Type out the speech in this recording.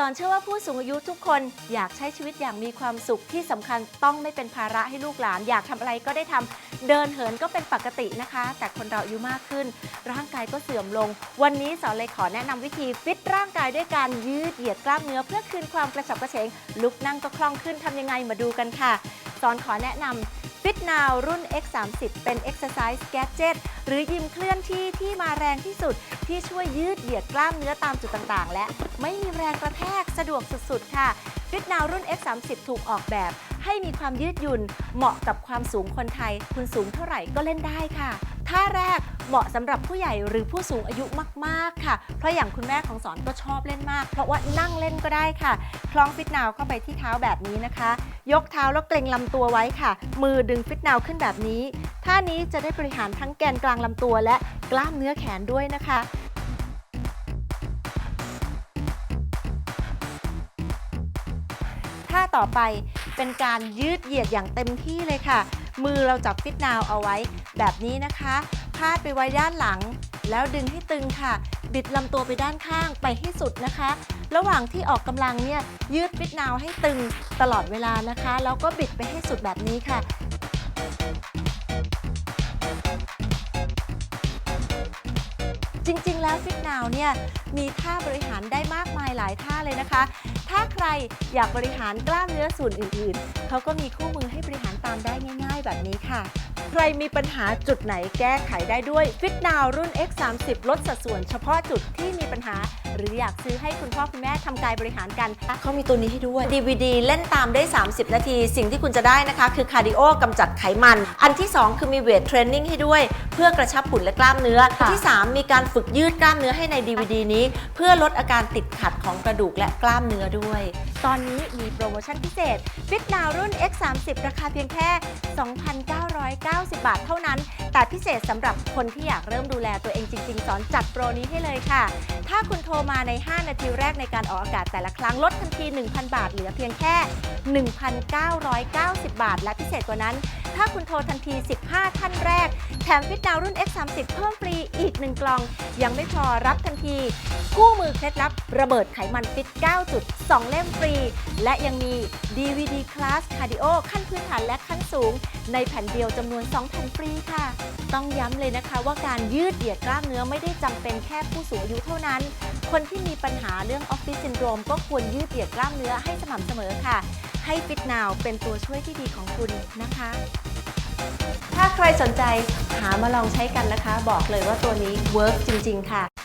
สอนเชื่อว่าผู้สูงอายุทุกคนอยากใช้ชีวิตอย่างมีความสุขที่สำคัญต้องไม่เป็นภาระให้ลูกหลาน อยากทำอะไรก็ได้ทำเดินเหินก็เป็นปกตินะคะ แต่คนเราอายุมากขึ้น ร่างกายก็เสื่อมลง วันนี้สอนเลยขอแนะนำวิธีฟิตร่างกายด้วยการยืดเหยียดกล้ามเนื้อเพื่อคืนความกระฉับกระเฉงลุกนั่งก็คล่องขึ้นทำยังไงมาดูกันค่ะ สอนขอแนะนำ Fit Now รุ่น X30 เป็น Exercise Gadget หรือยิมเคลื่อนที่ที่มาแรงที่สุด ที่ช่วยยืดเหยียดกล้ามเนื้อตามจุดต่างๆ และไม่มีแรงกระแทกสะดวกสุดๆ ค่ะ Fit Now รุ่น X30 ถูกออกแบบ ให้มีความยืดหยุ่นเหมาะกับความสูงคนไทย คุณสูงเท่าไหร่ก็เล่นได้ค่ะท่าแรก เหมาะสำหรับผู้ใหญ่หรือผู้สูงอายุมาก ๆ ค่ะ เพราะอย่างคุณแม่ของสอนก็ชอบเล่นมาก เพราะว่านั่งเล่นก็ได้ค่ะ คล้องฟิตนาวเข้าไปที่เท้าแบบนี้นะคะ ยกเท้าแล้วเกรงลำตัวไว้ค่ะ มือดึงฟิตนาวขึ้นแบบนี้ ท่านี้จะได้บริหารทั้งแกนกลางลำตัว และกล้ามเนื้อแขนด้วยนะคะท่าต่อไปเป็นการยืดเหยียดอย่างเต็มที่เลยค่ะ มือเราจับฟิตนาวเอาไว้แบบนี้นะคะ พาดไปไว้ด้านหลัง แล้วดึงให้ตึงค่ะ บิดลำตัวไปด้านข้างไปให้สุดนะคะ ระหว่างที่ออกกำลังเนี่ยยืดฟิตนาวให้ตึงตลอดเวลานะคะ แล้วก็บิดไปให้สุดแบบนี้ค่ะจริง ๆ แล้วฟิตนาวเนี่ยมีท่าบริหารได้มากมายหลายท่าเลยนะคะ ถ้าใครอยากบริหารกล้ามเนื้อส่วนอื่น ๆ เขาก็มีคู่มือให้บริหารตามได้ง่าย ๆ แบบนี้ค่ะ ใครมีปัญหาจุดไหนแก้ไขได้ด้วยฟิตนาวรุ่น X30 ลดสัดส่วนเฉพาะจุดที่มีปัญหา หรืออยากซื้อให้คุณพ่อคุณแม่ทำกายบริหารกันเขามีตัวนี้ให้ด้วย DVD เล่นตามได้ 30 นาที สิ่งที่คุณจะได้นะคะ คือคาร์ดิโอกำจัดไขมัน อันที่ 2 คือมีเวทเทรนนิ่งให้ด้วย เพื่อกระชับหุ่นและกล้ามเนื้อค่ะที่ 3 มีการฝึกยืดกล้ามเนื้อให้ใน DVD นี้ เพื่อลดอาการติดขัดของกระดูกและกล้ามเนื้อด้วยตอนนี้มีโปรโมชั่นพิเศษ Fit Now รุ่น X30 ราคาเพียงแค่ 2,990 บาทเท่านั้น แต่พิเศษสำหรับคนที่อยากเริ่มดูแลตัวเองจริง ๆ สอนจัดโปรนี้ให้เลยค่ะ ถ้าคุณโทรมาใน 5 นาทีแรกในการออกอากาศแต่ละครั้งลดทันที 1,000 บาทเหลือเพียงแค่ 1,990 บาท และพิเศษกว่านั้น ถ้าคุณโทรทันที 15 ท่านแรก แถมฟิตดาวรุ่น X30 เพิ่มฟรีอีก 1 กล่อง ยังไม่พอรับทันที คู่มือเคล็ดลับระเบิดไขมันฟิต 9 จุด 2 เล่มฟรี และยังมี DVD คลาสคาร์ดิโอขั้นพื้นฐานและขั้นสูง ในแผ่นเดียวจำนวน 2 แผ่นฟรีค่ะ ต้องย้ำเลยนะคะว่าการยืดเหยียดกล้ามเนื้อไม่ได้จำเป็นแค่ผู้สูงอายุเท่านั้น คนที่มีปัญหาเรื่องออฟฟิศซินโดรมก็ควรยืดเหยียดกล้ามเนื้อให้สม่ำเสมอค่ะ ให้ฟิตนาวเป็นตัวช่วยที่ดีของคุณนะคะ ถ้าใครสนใจหามาลองใช้กันนะคะ บอกเลยว่าตัวนี้เวิร์กจริง ๆ ค่ะ